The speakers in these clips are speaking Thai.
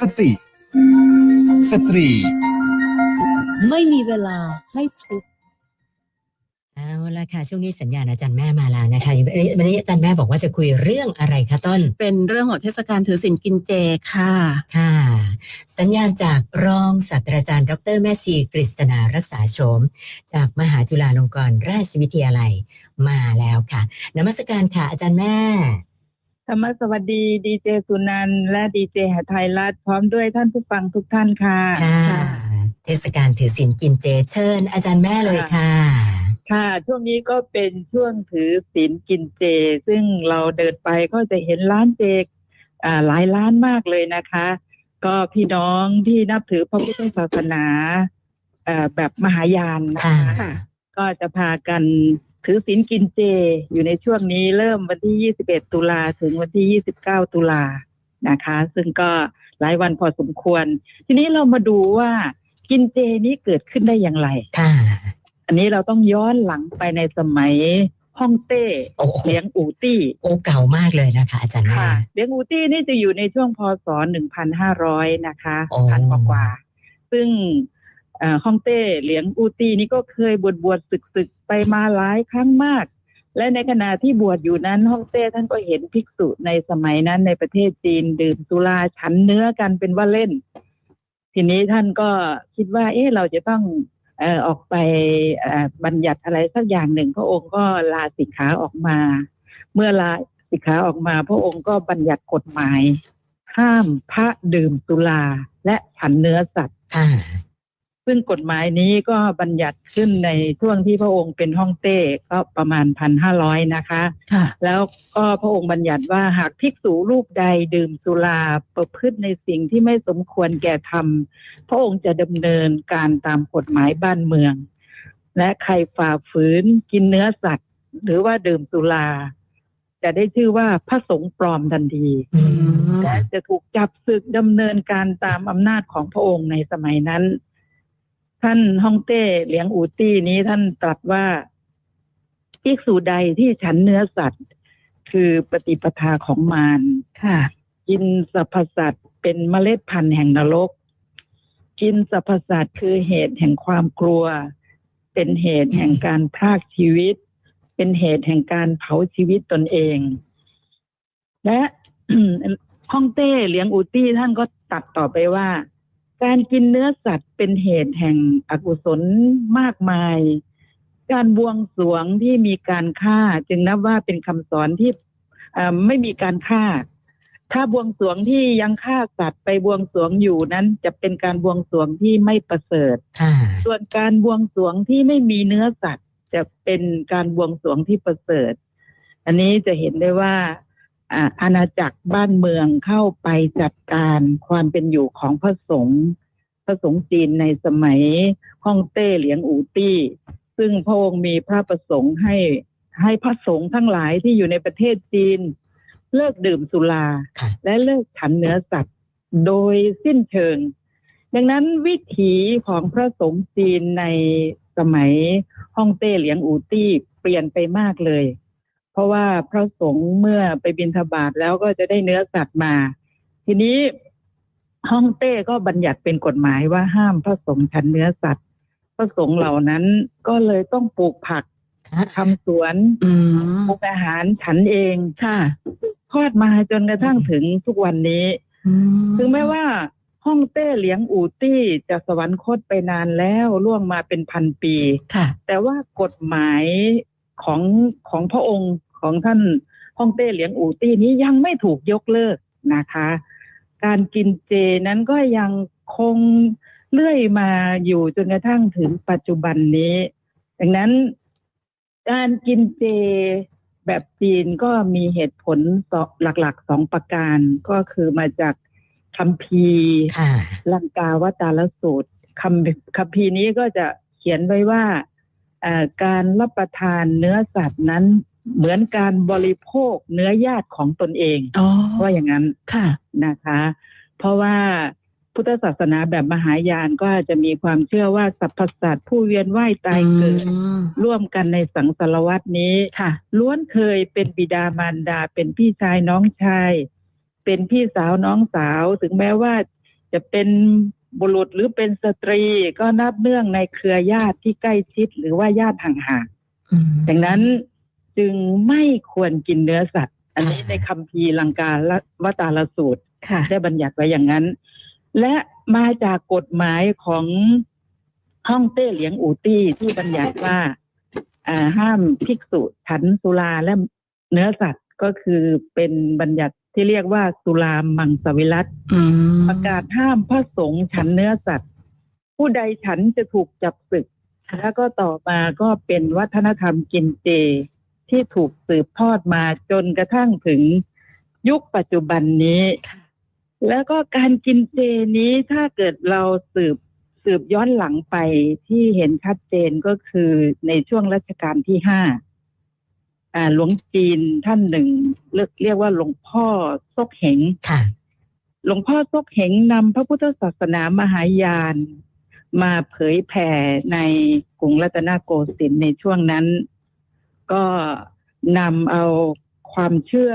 สติ สตรี ไม่มีเวลาให้ทุกข์เอาละค่ะ ช่วงนี้สัญญาณอาจารย์แม่มาแล้วนะคะวันนี้วันนี้อาจารย์แม่บอกว่าจะคุยเรื่องอะไรคะต้น เป็นเรื่องของเทศกาลถือศีลกินเจค่ะ ค่ะ สัญญาณจากรองศาสตราจารย์ ดร แม่ชีกฤษณารักษาโฉม จากมหาจุฬาลงกรณราชวิทยาลัยมาแล้วค่ะนมัสการค่ะอาจารย์แม่ธ รรมสวัสดีดีเจสุนันท์และดีเจหไทยรัฐพร้อมด้วยท่านผู้ฟังทุกท่านค่ะค่ะเทศกาลถือศีลกินเจเชิญอาจารย์แม่เลยค่ะ ค่ะ ช่วงนี้ก็เป็นช่วงถือศีลกินเจ ซึ่งเราเดินไปก็จะเห็นร้านเจอ่าหลายร้านมากเลยนะคะ ก็พี่น้องที่นับถือพระพุทธศาสนาเอ่อแบบมหายานนะค่ะคะค่ะก็จะพากัน ถือศีลกินเจอยู่ในช่วงนี้เริ่มวันที่ 21 ตุลาถึงวันที่ 29 ตุลานะคะ ซึ่งก็หลายวันพอสมควร ทีนี้เรามาดูว่ากินเจนี้เกิดขึ้นได้อย่างไรค่ะอันนี้เราต้องย้อนหลังไปในสมัยฮ่องเต้โอ้โหเลี้ยงอูตี้โอ้เก่ามากเลยนะคะ อาจารย์แม่ค่ะเลี้ยงอูตี้นี่จะอยู่ในช่วงพศ 1,500 นะคะโอ้พันกว่าๆซึ่งเอ่อ ฮ่องเต้เหลียงอูตีนี่ก็เคยบวชบวชศึกศึกไปมาหลายครั้งมาก และในขณะที่บวชอยู่นั้นฮ่องเต้ท่านก็เห็นภิกษุในสมัยนั้นในประเทศจีนดื่มสุราฉันเนื้อกันเป็นว่าเล่น ทีนี้ท่านก็คิดว่า เอ๊ะเราจะต้องเออออกไปบัญญัติอะไรสักอย่างหนึ่ง พระองค์ก็ลาสิกขาออกมา เมื่อลาสิกขาออกมา พระองค์ก็บัญญัติกฎหมาย ห้ามพระดื่มสุราและฉันเนื้อสัตว์ ซึ่งกฎหมายนี้ก็บัญญัติขึ้นในช่วงที่พระองค์เป็นฮ่องเต้ก็ประมาณพันห้าร้อยนะคะ ค่ะ แล้วก็พระองค์บัญญัติว่าหากภิกษุรูปใดดื่มสุราประพฤติในสิ่งที่ไม่สมควรแก่ธรรม พระองค์จะดำเนินการตามกฎหมายบ้านเมือง และใครฝ่าฝืนกินเนื้อสัตว์ หรือว่าดื่มสุรา จะได้ชื่อว่าพระสงฆ์ปลอมทันที อืม และจะถูกจับศึกดำเนินการตามอำนาจของพระองค์ในสมัยนั้น ท่านฮ่องเต้เหลียงอูตี้นี้ท่านตรัสว่าภิกษุใดที่ฉันเนื้อสัตว์ คือปฏิปทาของมารค่ะ กินสรรพสัตว์เป็นเมล็ดพันธุ์แห่งนรก กินสรรพสัตว์คือเหตุแห่งความกลัว เป็นเหตุแห่งการพรากชีวิต เป็นเหตุแห่งการเผาชีวิตตนเอง และฮ่องเต้เหลียงอูตี้ท่านก็ตัดต่อไปว่า การกินเนื้อสัตว์เป็นเหตุแห่งอกุศลมากมาย การบวงสรวงที่มีการฆ่า จึงนับว่าเป็นคำสอนที่เอ่อไม่มีการฆ่า ถ้าบวงสรวงที่ยังฆ่าสัตว์ไปบวงสรวงอยู่นั้น จะเป็นการบวงสรวงที่ไม่ประเสริฐค่ะส่วนการบวงสรวงที่ไม่มีเนื้อสัตว์ จะเป็นการบวงสรวงที่ประเสริฐ อันนี้จะเห็นได้ว่า อ่าอาณาจักรบ้านเมืองเข้าไปจัดการความเป็นอยู่ของพระสงฆ์พระสงฆ์จีนในสมัยฮ่องเต้เหลียงอูตี้ ซึ่งพระองค์มีพระประสงค์ให้ให้พระสงฆ์ทั้งหลายที่อยู่ในประเทศจีน เลิกดื่มสุราค่ะและเลิกฉันเนื้อสัตว์โดยสิ้นเชิง ดังนั้นวิถีของพระสงฆ์จีนในสมัยฮ่องเต้เหลียงอูตี้เปลี่ยนไปมากเลย เพราะว่าพระสงฆ์เมื่อไปบิณฑบาตแล้วก็จะได้เนื้อสัตว์มา ทีนี้ฮ่องเต้ก็บัญญัติเป็นกฎหมายว่าห้ามพระสงฆ์ฉันเนื้อสัตว์พระสงฆ์เหล่านั้นก็เลยต้องปลูกผักค่ะทำสวนอืมปลูกอาหารฉันเองค่ะทอดมาจนกระทั่งถึงทุกวันนี้อืมถึงแม้ว่าฮ่องเต้เหลียงอูตี้จะสวรรคตไปนานแล้วล่วงมาเป็นพันปีค่ะแต่ว่ากฎหมายของของพระองค์ ของท่านฮ่องเต้เหลียงอูตี้นี้ยังไม่ถูกยกเลิกนะคะ การกินเจนั้นก็ยังคงเลื่อยมาอยู่จนกระทั่งถึงปัจจุบันนี้ดังนั้นการกินเจแบบจีนก็มีเหตุผลสองหลักๆสองประการก็คือมาจากคัมภีร์ค่ะลังกาวตารสูตรคำคัมภีร์นี้ก็จะเขียนไว้ว่าเอ่อการรับประทานเนื้อสัตว์นั้น เหมือนการบริโภคเนื้อญาติของตนเองอ๋อว่าอย่างนั้นค่ะนะคะ เพราะว่าพุทธศาสนาแบบมหายานก็จะมีความเชื่อว่าสรรพสัตว์ผู้เวียนว่ายตายเกิดอืมร่วมกันในสังสารวัตนี้ค่ะล้วนเคยเป็นบิดามารดา เป็นพี่ชายน้องชาย เป็นพี่สาวน้องสาว ถึงแม้ว่าจะเป็นบุรุษหรือเป็นสตรีก็นับเนื่องในเครือญาติที่ใกล้ชิดหรือว่าญาติห่างๆดังนั้น จึงไม่ควรกินเนื้อสัตว์ อันนี้ค่ะในคัมภีร์ลังกาลวตารสูตรค่ะได้บัญญัติไว้อย่างนั้น และมาจากกฎหมายของห้องเต้เหลียงอูตี้ที่บัญญัติว่าอ่าห้ามภิกษุฉันสุราและเนื้อสัตว์ก็คือเป็นบัญญัติที่เรียกว่าสุรามังสวิรัตอืมประกาศห้ามพระสงฆ์ฉันเนื้อสัตว์ ผู้ใดฉันจะถูกจับศึก แล้วก็ต่อมาก็เป็นวัฒนธรรมกินเจ ที่ถูกสืบทอดมาจนกระทั่งถึงยุคปัจจุบันนี้ แล้วก็การกินเจนี้ถ้าเกิดเราสืบสืบย้อนหลังไปที่เห็นชัดเจนก็คือในช่วงรัชกาลที่ห้าอ่าหลวงจีนท่านหนึ่งเรียกเรียกว่าหลวงพ่อซกเหงค่ะหลวงพ่อซกเหงนำพระพุทธศาสนามหายาน มาเผยแผ่ในกรุงรัตนโกสินทร์ในช่วงนั้น ก็นำเอาความเชื่อ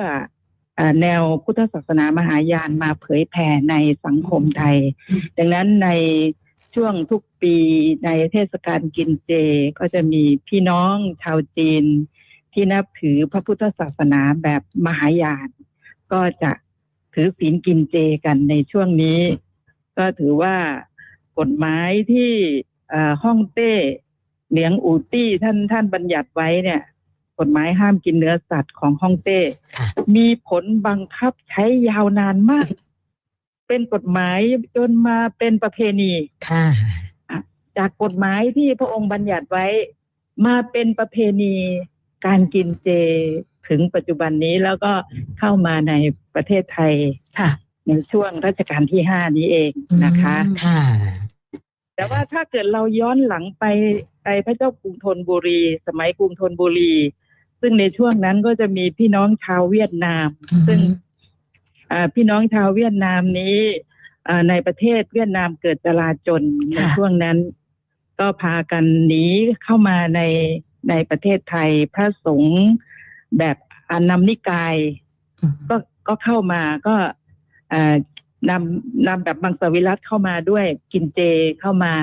อาแนวพุทธศาสนามหายานมาเผยแผ่ในสังคมไทย ดังนั้นในช่วงทุกปีในเทศกาลกินเจก็จะมีพี่น้องชาวจีน ที่นับถือพระพุทธศาสนาแบบมหายาน ก็จะถือศีลกินเจกันในช่วงนี้ ก็ถือว่ากฎหมายที่เอ่อฮ่องเต้เหลียงอูตี้ท่านท่านบัญญัติไว้เนี่ย กฎหมายห้ามกินเนื้อสัตว์ของฮ่องเต้ค่ะมีผลบังคับใช้ยาวนานมาก เป็นกฎหมายจนมาเป็นประเพณีค่ะจากกฎหมายที่พระองค์บัญญัติไว้ มาเป็นประเพณีการกินเจถึงปัจจุบันนี้แล้วก็เข้ามาในประเทศไทยค่ะ ในช่วงรัชกาลที่ห้านี้เองนะคะอืมค่ะแต่ว่าถ้าเกิดเราย้อนหลังไปไปพระเจ้ากรุงธนบุรี สมัยกรุงธนบุรี ซึ่งในช่วงนั้นก็จะมีพี่น้องชาวเวียดนามอืมซึ่งอ่าพี่น้องชาวเวียดนามนี้อ่าในประเทศเวียดนามเกิดจลาจลในค่ะช่วงนั้น ก็พากันหนีเข้ามาในในประเทศไทยพระสงฆ์แบบอานำนิกาย ก็ก็เข้ามาก็เอ่อนำนำแบบมังสวิรัตเข้ามาด้วยกินเจเข้ามา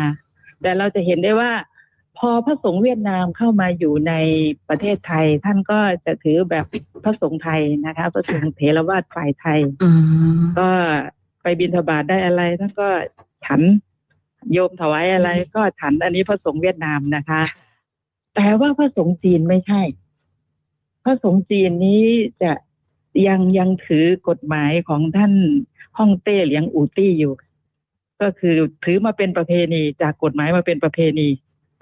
แต่เราจะเห็นได้ว่าพ อพระสงฆ์เวียดนามเข้ามาอยู่ในประเทศไทย ท่านก็จะถือแบบพระสงฆ์ไทยนะคะ พระสงฆ์เถรวาทฝ่ายไทยอืมก็ไปบิณฑบาตได้อะไรท่านก็ฉันโยมถวายอะไร ก็ฉันอันนี้พระสงฆ์เวียดนามนะคะ แต่ว่าพระสงฆ์จีนไม่ใช่ พระสงฆ์จีนนี้จะยังยังถือกฎหมายของท่านฮ่องเต้เหลียงอูตี้อยู่ ก็คือถือมาเป็นประเพณีจากกฎหมายมาเป็นประเพณี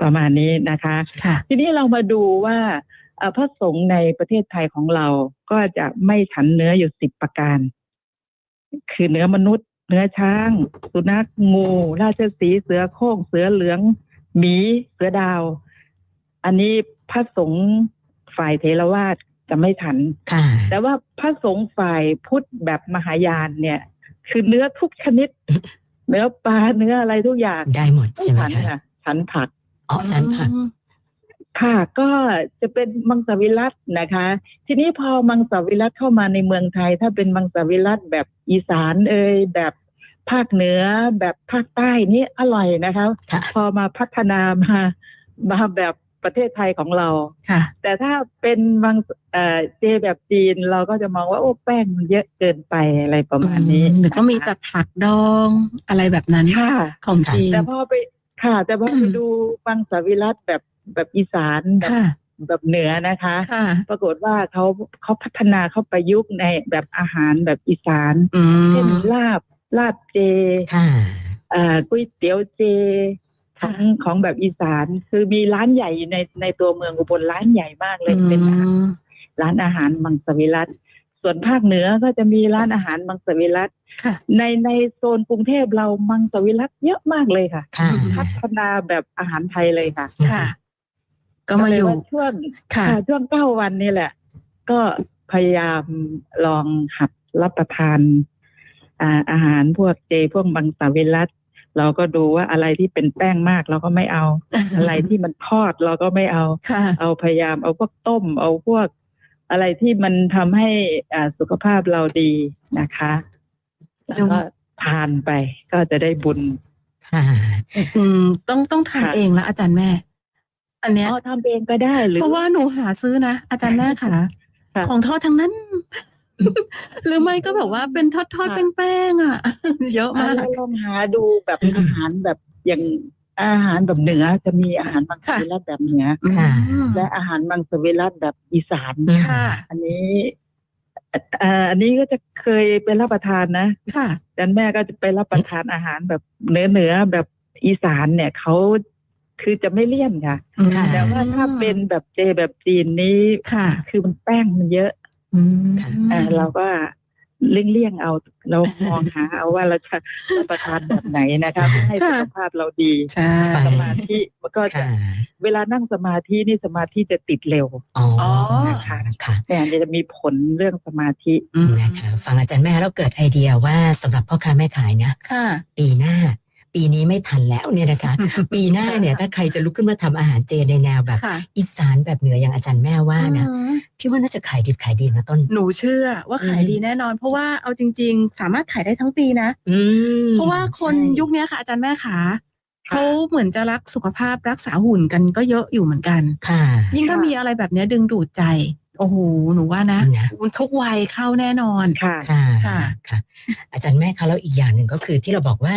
ประมาณนี้นะคะค่ะทีนี้เรามาดูว่าเอ่อพระสงฆ์ในประเทศไทยของเราก็จะไม่ฉันเนื้ออยู่สิบประการ คือเนื้อมนุษย์ เนื้อช้าง สุนัขงู ราชสีห์เสือโคร่งเสือเหลือง หมี เสือดาว อันนี้พระสงฆ์ฝ่ายเทรวาสจะไม่ฉันค่ะแต่ว่าพระสงฆ์ฝ่ายพุทธแบบมหายานเนี่ย คือเนื้อทุกชนิด เนื้อปลาเนื้ออะไรทุกอย่างได้หมดใช่ไหมฉันคะค่ะฉันผัก อ๋อสันผักค่ะ ก็จะเป็นมังสวิรัตนะคะ ทีนี้พอมังสวิรัตเข้ามาในเมืองไทย ถ้าเป็นมังสวิรัตแบบอีสานเอ่ยแบบภาคเหนือแบบภาคใต้นี่อร่อยนะคะค่ะพอมาพัฒนามามาแบบประเทศไทยของเราค่ะ แต่ถ้าเป็นมังเอ่อเจแบบจีนเราก็จะมองว่าโอ้แป้งมันเยอะเกินไปอะไรประมาณนี้หรือก็มีแต่ผักดองอะไรแบบนั้นค่ะของจีนแต่พอไป ค่ะ แต่พอไปอืมดูมังสวิรัตแบบแบบอีสานแบบค่ะแบบเหนือนะคะค่ะปรากฏว่าเขาเขาพัฒนาเข้าประยุกต์ในแบบอาหารแบบอีสานอืเช่นมลาบลาบเจค่ะอ่าก๋วยเตี๋ยวเจของของแบบอีสาน คือมีร้านใหญ่อยู่ในในตัวเมืองอุบลร้านใหญ่มากเลยเป็นร้านอืมร้านอาหารมังสวิรัต ส่วนภาคเหนือก็จะมีร้านอาหารมังสวิรัตค่ะในในโซนกรุงเทพเรามังสวิรัตเยอะมากเลยค่ะค่ะพัฒนาแบบอาหารไทยเลยค่ะ ค่ะ ก็มาอยู่เลยว่ช่วงค่ะค่ะ ช่วงเก้าวันนี่แหละ ก็พยายามลองหัดรับประทานอ่าอาหารพวกเจพวกมังสวิรัตเราก็ดูว่าอะไรที่เป็นแป้งมากเราก็ไม่เอา อะไรที่มันทอดเราก็ไม่เอาค่ะเอาพยายามเอาพวกต้ม เอาพวก อะไรที่มันทำให้อ่าสุขภาพเราดีนะคะ แล้วก็ทานไปก็จะได้บุญค่ะอืมต้องต้องทานค่ะเองแล้วอาจารย์แม่ อันเนี้ยอ๋อทำเองก็ได้หรือเพราะว่าหนูหาซื้อนะอาจารย์แม่ค่ะค่ะของทอดทั้งนั้น หรือไม่ก็แบบว่าเป็นทอดทอดค่ะแป้งๆอะ เยอะอะมากเราลองหาดูแบบอาหารแบบอย่าง อาหารแบบเหนือจะมีอาหารมังสวิรัตแบบเหนือ ค่ะอืมและอาหารมังสวิรัตแบบอีสาน ค่ะ อันนี้อ่าอันนี้ก็จะเคยไปรับประทานนะค่ะดันแม่ก็จะไปรับประทานอาหารแบบเหนือเหนือๆแบบอีสานเนี่ยเขาคือจะไม่เลี่ยนค่ะ ค่ะแต่ว่าถ้าเป็นแบบเจแบบจีนนี้ค่ะ คือมันแป้งมันเยอะ อืมค่ะ อ่าเราก็ เลี่ยงเลี่ยงๆเอาเรามองหาเอาว่าเราจะรับประทานแบบไหนนะคะเพื่อให้สุขภาพเราดีใช่สมาธิก็จะค่ะเวลานั่งสมาธินี่สมาธิจะติดเร็วอ๋อนะคะค่ะแต่อันนี้จะมีผลเรื่องสมาธิอืมนะคะฟังอาจารย์แม่แล้วเกิดไอเดียว่าสำหรับพ่อค้าแม่ขายนะค่ะปีหน้า ปีนี้ไม่ทันแล้วเนี่ยนะคะ ปีหน้าเนี่ยถ้าใครจะลุกขึ้นมาทำอาหารเจในแนวแบบค่ะอีสานแบบเหนืออย่างอาจารย์แม่ว่านะอืมพี่ว่าน่าจะขายดิบขายดีนะต้น หนูเชื่อว่าขายอืมดีแน่นอน เพราะว่าเอาจริง ๆ สามารถขายได้ทั้งปีนะอืมเพราะว่าคนใช่ยุคเนี้ยค่ะอาจารย์แม่ขาเขาเหมือนจะรักสุขภาพรักษาหุ่นกันก็เยอะอยู่เหมือนกัน ค่ะ ยิ่งถ้าค่ะมีอะไรแบบเนี้ยดึงดูดใจโอ้โหหนูว่านะนะทุกวัยเข้าแน่นอน ค่ะ ค่ะค่ะ ค่ะ อาจารย์แม่คะแล้วอีกอย่างหนึ่งก็คือที่เราบอกว่า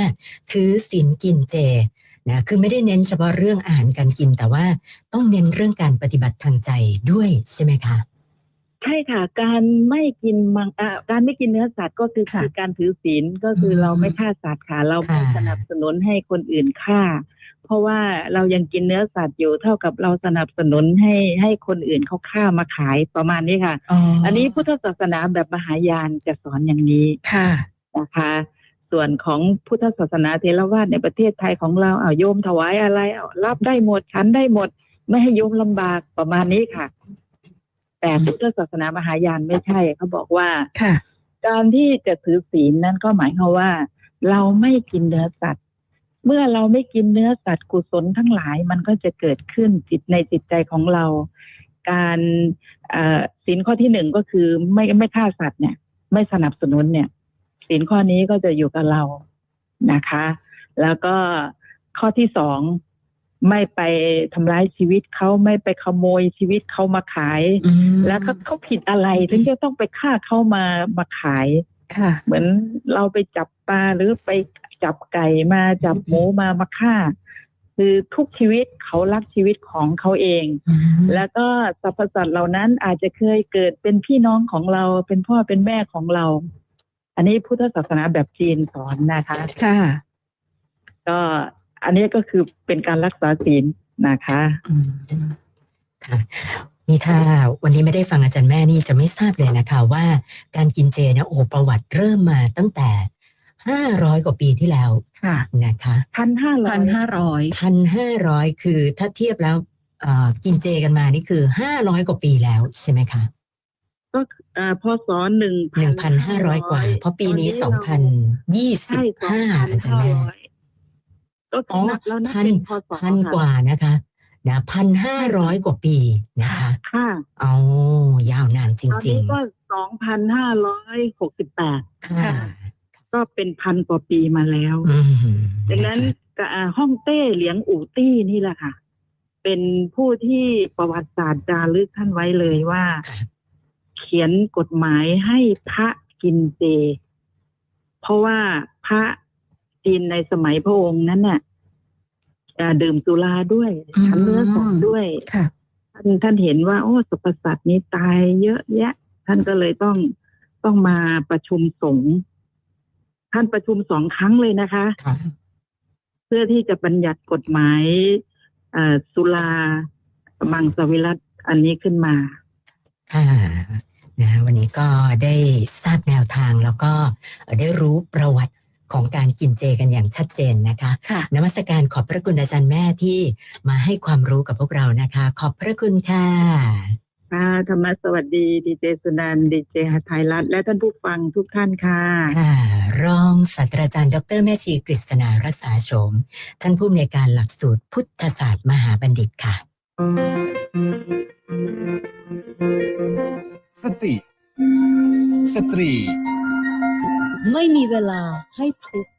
ถือศีลกินเจนะคือไม่ได้เน้นเฉพาะเรื่องอาหารการกิน แต่ว่าต้องเน้นเรื่องการปฏิบัติทางใจด้วยใช่ไหมคะ ใช่ค่ะ การไม่กินมังอ่าการไม่กินเนื้อสัตว์ก็คือค่ะคือการถือศีลก็คือมเราไม่ฆ่าสัตว์ค่ะ เราไม่ค่ะ สนับสนุนให้คนอื่นฆ่า เพราะว่าเรายังกินเนื้อสัตว์อยู่เท่ากับเราสนับสนุนให้ให้คนอื่นเขาฆ่ามาขายประมาณนี้ค่ะอันนี้พุทธศาสนาแบบมหายานจะสอนอย่างนี้ค่ะนะคะ ส่วนของพุทธศาสนาเทรวาสในประเทศไทยของเราเอาโยมถวายอะไรเอารับได้หมดฉันได้หมด ไม่ให้โยมลำบากประมาณนี้ค่ะ แต่พุทธศาสนามหายานไม่ใช่เขาบอกว่าค่ะ การที่จะถือศีลนั้นก็หมายความว่า เราไม่กินเนื้อสัตว์ เมื่อเราไม่กินเนื้อสัตว์กุศลทั้งหลายมันก็จะเกิดขึ้นจิตในจิตใจของเรา การเอ่อศีลข้อที่หนึ่งก็คือไม่ไม่ฆ่าสัตว์เนี่ย ไม่สนับสนุนเนี่ยศีลข้อนี้ก็จะอยู่กับเรานะคะ แล้วก็ข้อที่สองไม่ไปทำร้ายชีวิตเขาไม่ไปขโมยชีวิตเขามาขาย แล้วเขาเขาผิดอะไรถึงจะต้องไปฆ่าเขามามาขายค่ะ เหมือนเราไปจับปลาหรือไป จับไก่มาจับหมูมามาฆ่า คือทุกชีวิตเขารักชีวิตของเขาเอง แล้วก็สรรพสัตว์เหล่านั้นอาจจะเคยเกิดเป็นพี่น้องของเราเป็นพ่อเป็นแม่ของเรา อันนี้พุทธศาสนาแบบจีนสอนนะคะค่ะก็อันนี้ก็คือเป็นการรักษาศีลนะคะค่ะนี่ถ้าวันนี้ไม่ได้ฟังอาจารย์แม่นี่จะไม่ทราบเลยนะคะ ว่าการกินเจเนี่ยโอ้ประวัติเริ่มมาตั้งแต่ ห้าร้อยกว่าปีที่แล้วค่ะนะคะพันห้าร้อพัยนห้าร้อยพันห้าร้อยคือถ้าเทียบแล้วเอ่อกินเจกันมานี่คือห้าร้อยกว่าปีแล้วใช่ไหมคะก็อ่าพศหนึ่งหนึ่งพันห้าร้อยกว่า เพราะปีนี้สองพันยี่สิบใช่สองห้าพันอาจารย์ห้าแม่ร้อยก็อ๋อนับแล้วนับพันเป็นพศพันกว่านะคะนะพันห้าร้อยกว่าปีนะคะค่ะเอายาวนานจตอนริงนี้ก็สองพันห้าร้อยหกสิบแปดๆค่ะ ก็เป็นพันกว่าปีมาแล้วอืมดังนั้นก็อ่าฮ่องเต้เหลียงอู่ตี้นี่แหละค่ะ เป็นผู้ที่ประวัติศาสตร์จารึกท่านไว้เลยว่าค่ะเขียนกฎหมายให้พระกินเจ เพราะว่าพระจีนในสมัยพระองค์นั้นน่ะอ่าดื่มสุราด้วยฉันเนื้อสัตว์ด้วยค่ะท่านท่านเห็นว่า โอ้สรรพสัตว์นี้ตายเยอะแยะ ท่านก็เลยต้องต้องมาประชุมสงฆ์ ท่านประชุมสองครั้งเลยนะคะค่ะเพื่อที่จะบัญญัติกฎหมายเอ่อสุรามังสวิรัตอันนี้ขึ้นมาค่ะนะวันนี้ก็ได้ทราบแนวทางแล้วก็ได้รู้ประวัติของการกินเจกันอย่างชัดเจนนะคะค่ะนมัสการขอบพระคุณอาจารย์แม่ที่มาให้ความรู้กับพวกเรานะคะ ขอบพระคุณค่ะค่ะ ธรรมะสวัสดีดีเจสุนันท์ดีเจหัทไทยรัฐและท่านผู้ฟังทุกท่านค่ะค่ะ รองศาสตราจารย์ ดรแม่ชีกฤษณารักษาโฉมท่านผู้อำนวยการหลักสูตรพุทธศาสตร์มหาบัณฑิตค่ะ สติ สตรี ไม่มีเวลาให้ทุกข์